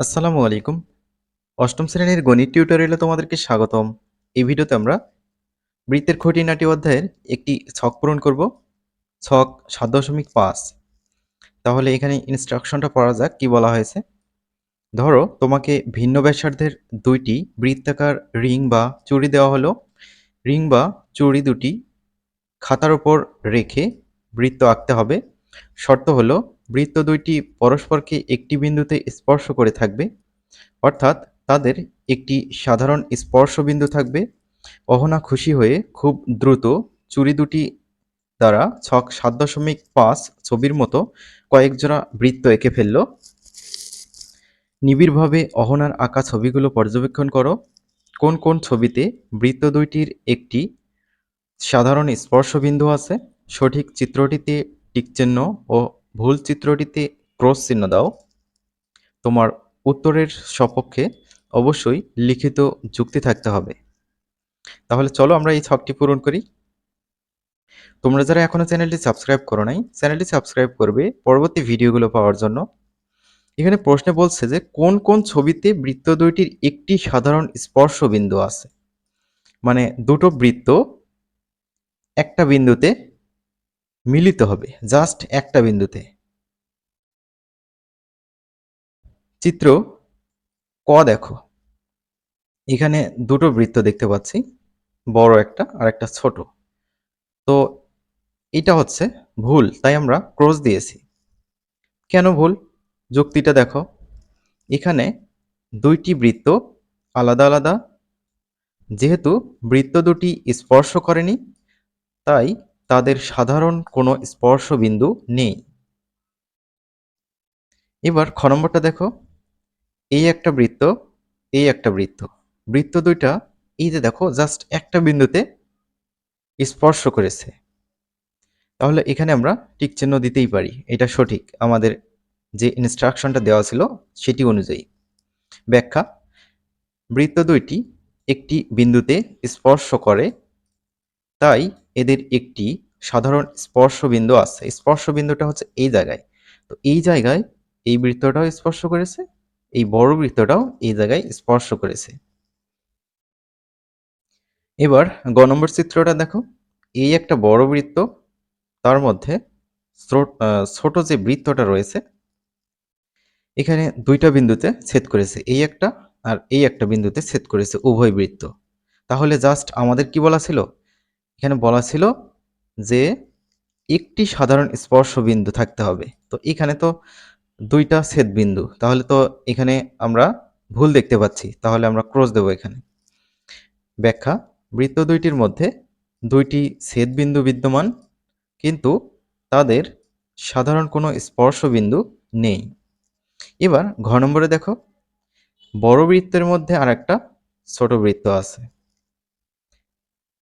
আসসালামু আলাইকুম। অষ্টম শ্রেণির গণিত টিউটোরিয়ালে তোমাদেরকে স্বাগতম। এই ভিডিওতে আমরা বৃত্তের খুঁটিনাটি অধ্যায়ের একটি ছক পূরণ করব। ছক সাত দশমিক পাঁচ। তাহলে এখানে ইনস্ট্রাকশনটা পড়া যাক, কি বলা হয়েছে। ধরো, তোমাকে ভিন্ন ব্যাসার্ধের দুইটি বৃত্তাকার রিং বা চুড়ি দেওয়া হলো। রিং বা চুড়ি দুটি খাতার ওপর রেখে বৃত্ত আঁকতে হবে। শর্ত হলো বৃত্ত দুইটি পরস্পরকে একটি বিন্দুতে স্পর্শ করে থাকবে, অর্থাৎ তাদের একটি সাধারণ স্পর্শবিন্দু থাকবে। অহনা খুশি হয়ে খুব দ্রুত চুরি দুটি দ্বারা ছক সাত দশমিক পাঁচ ছবির মতো কয়েকজোড়া বৃত্ত এঁকে ফেলল। নিবিড়ভাবে অহনার আঁকা ছবিগুলো পর্যবেক্ষণ করো। কোন কোন ছবিতে বৃত্ত দুইটির একটি সাধারণ স্পর্শবিন্দু আছে? সঠিক চিত্রটিতে টিকচিহ্ন ও ভুল চিত্রটিতে ক্রস চিহ্ন দাও। তোমার উত্তরের সপক্ষে অবশ্যই লিখিত যুক্তি থাকতে হবে। তাহলে চলো আমরা এই ছকটি পূরণ করি। তোমরা যারা এখনও চ্যানেলটি সাবস্ক্রাইব করো নাই, চ্যানেলটি সাবস্ক্রাইব করবে পরবর্তী ভিডিওগুলো পাওয়ার জন্য। এখানে প্রশ্নে বলছে যে, কোন কোন ছবিতে বৃত্ত দুইটির একটি সাধারণ স্পর্শ বিন্দু আছে? মানে দুটো বৃত্ত একটা বিন্দুতে মিলিত হবে জাস্ট একটা বিন্দুতে। চিত্র ক দেখো। এখানে দুটো বৃত্ত দেখতে পাচ্ছি, বড় একটা আর একটা ছোট। তো এটা হচ্ছে ভুল, তাই আমরা ক্রস দিয়েছি। কেন ভুল? যুক্তিটা দেখো। এখানে দুইটি বৃত্ত আলাদা আলাদা। যেহেতু বৃত্ত দুটি স্পর্শ করেনি, তাই তাদের সাধারণ কোনো স্পর্শ বিন্দু নেই। এবার খ নম্বরটা দেখো। এই একটা বৃত্ত, এই একটা বৃত্ত। বৃত্ত দুইটা, এই যে দেখো জাস্ট একটা বিন্দুতে স্পর্শ করেছে। তাহলে এখানে আমরা টিক চিহ্ন দিতেই পারি, এটা সঠিক। আমাদের যে ইনস্ট্রাকশনটা দেওয়া ছিল, সেটি অনুযায়ী। ব্যাখ্যা, বৃত্ত দুইটি একটি বিন্দুতে স্পর্শ করে, তাই এদের একটি সাধারণ স্পর্শ বিন্দু আছে। স্পর্শ বিন্দুটা হচ্ছে এই জায়গায়। তো এই জায়গায় এই বৃত্তটাও স্পর্শ করেছে, এই বড় বৃত্তটাও এই জায়গায় স্পর্শ করেছে। এবার গ নম্বর চিত্রটা দেখো। এই একটা বড় বৃত্ত, তার মধ্যে ছোট যে বৃত্তটা রয়েছে, এখানে দুইটা বিন্দুতে ছেদ করেছে, এই একটা আর এই একটা বিন্দুতে ছেদ করেছে উভয় বৃত্ত। তাহলে জাস্ট আমাদের কি বলা ছিল? এখানে বলা ছিল যে একটি সাধারণ স্পর্শ বিন্দু থাকতে হবে। তো এখানে তো দুইটা ছেদ বিন্দু তাহলে তো এখানে আমরা ভুল দেখতে পাচ্ছি। তাহলে আমরা ক্রস দেব এখানে। ব্যাখ্যা, বৃত্ত দুইটির মধ্যে দুইটি ছেদ বিন্দু বিদ্যমান, কিন্তু তাদের সাধারণ কোনো স্পর্শ বিন্দু নেই। এবার ঘ নম্বরে দেখো, বড় বৃত্তের মধ্যে আর একটা ছোট বৃত্ত আছে।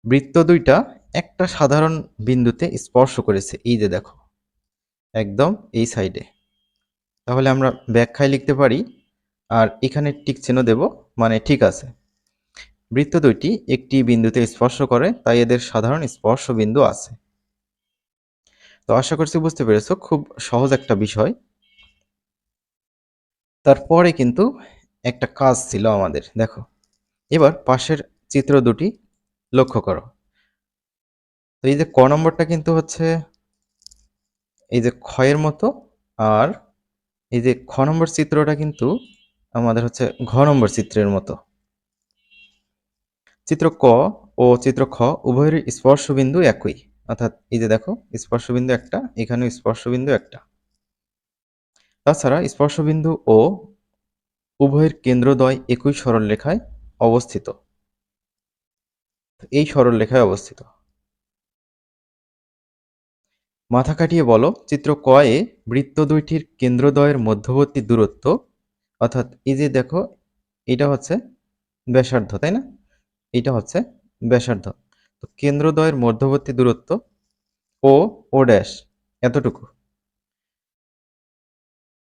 বৃত্ত দুইটা একটা সাধারণ বিন্দুতে স্পর্শ করেছে। এই যে দেখো, একদম এই সাইডে তাহলে আমরা ব্যাখ্যায় লিখতে পারি, আর এখানে টিক চিহ্ন দেব মানে ঠিক আছে। বৃত্ত দুইটি একটি বিন্দুতে স্পর্শ করে, তাই এদের সাধারণ স্পর্শ বিন্দু আছে। তো আশা করছি বুঝতে পেরেছ, খুব সহজ একটা বিষয়। তারপরে কিন্তু একটা কাজ ছিল আমাদের, দেখো। এবার পাশের চিত্র দুটি লক্ষ্য করো। তো এই যে ক নম্বরটা কিন্তু হচ্ছে এই যে ক্ষয়ের মতো আর এই যে খ নম্বর চিত্রটা কিন্তু আমাদের হচ্ছে ঘ নম্বর চিত্রের মতো। চিত্র ক ও চিত্র খ উভয়ের স্পর্শবিন্দু একই। অর্থাৎ এই যে দেখো, স্পর্শবিন্দু একটা, এখানেও স্পর্শবিন্দু একটা। তাছাড়া স্পর্শবিন্দু ও উভয়ের কেন্দ্রদ্বয় একই সরল রেখায় অবস্থিত। এই সরল রেখায় অবস্থিত। মাথা কাটিয়ে বলো, চিত্র কয়ে বৃত্ত দুইটির কেন্দ্রদ্বয়ের মধ্যবর্তী দূরত্ব, অর্থাৎ এই যে দেখো, এটা হচ্ছে ব্যাসার্ধ, তাই না? এটা হচ্ছে ব্যাসার্ধ। তো কেন্দ্রদ্বয়ের মধ্যবর্তী দূরত্ব ও ও ড্যাশ, এতটুকু।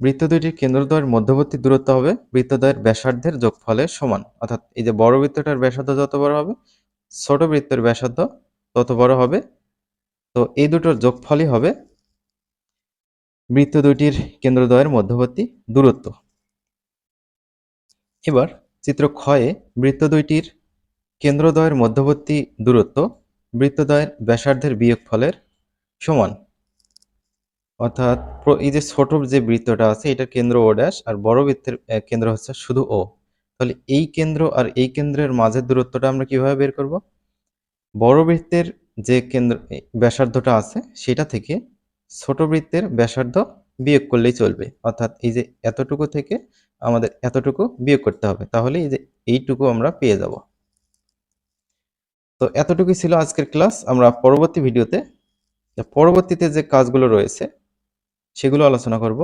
বৃত্ত দুইটির কেন্দ্রদ্বয়ের মধ্যবর্তী দূরত্ব হবে বৃত্তদ্বয়ের ব্যাসার্ধের যোগফলের সমান। অর্থাৎ এই যে বড় বৃত্তটার ব্যাসার্ধ যত বড় হবে, ছোট বৃত্তের ব্যাসার্ধ তত বড় হবে তো এই দুটোর যোগফলই হবে বৃত্ত দুইটির কেন্দ্রদ্বয়ের মধ্যবর্তী দূরত্ব। এবার চিত্র ক্ষয়ে বৃত্ত দুইটির কেন্দ্রদ্বয়ের মধ্যবর্তী দূরত্ব বৃত্তদ্বয়ের ব্যাসার্ধের বিয়োগফলের সমান। অর্থাৎ এই যে ছোট যে বৃত্তটা আছে, এটা কেন্দ্র ও ড্যাশ আর বড় বৃত্তের কেন্দ্র হচ্ছে শুধু ও। তাহলে এই কেন্দ্র আর এই কেন্দ্রের মাঝের দূরত্বটা আমরা কীভাবে বের করব? বড় বৃত্তের যে কেন্দ্র ব্যাসার্ধটা আছে, সেটা থেকে ছোট বৃত্তের ব্যাসার্ধ বিয়োগ করলেই চলবে। অর্থাৎ এই যে এতটুকু থেকে আমাদের এতটুকু বিয়োগ করতে হবে, তাহলে এই যে এইটুকু আমরা পেয়ে যাব। তো এতটুকুই ছিল আজকের ক্লাস। আমরা পরবর্তী ভিডিওতে, পরবর্তীতে যে কাজগুলো রয়েছে, সেগুলো আলোচনা করব।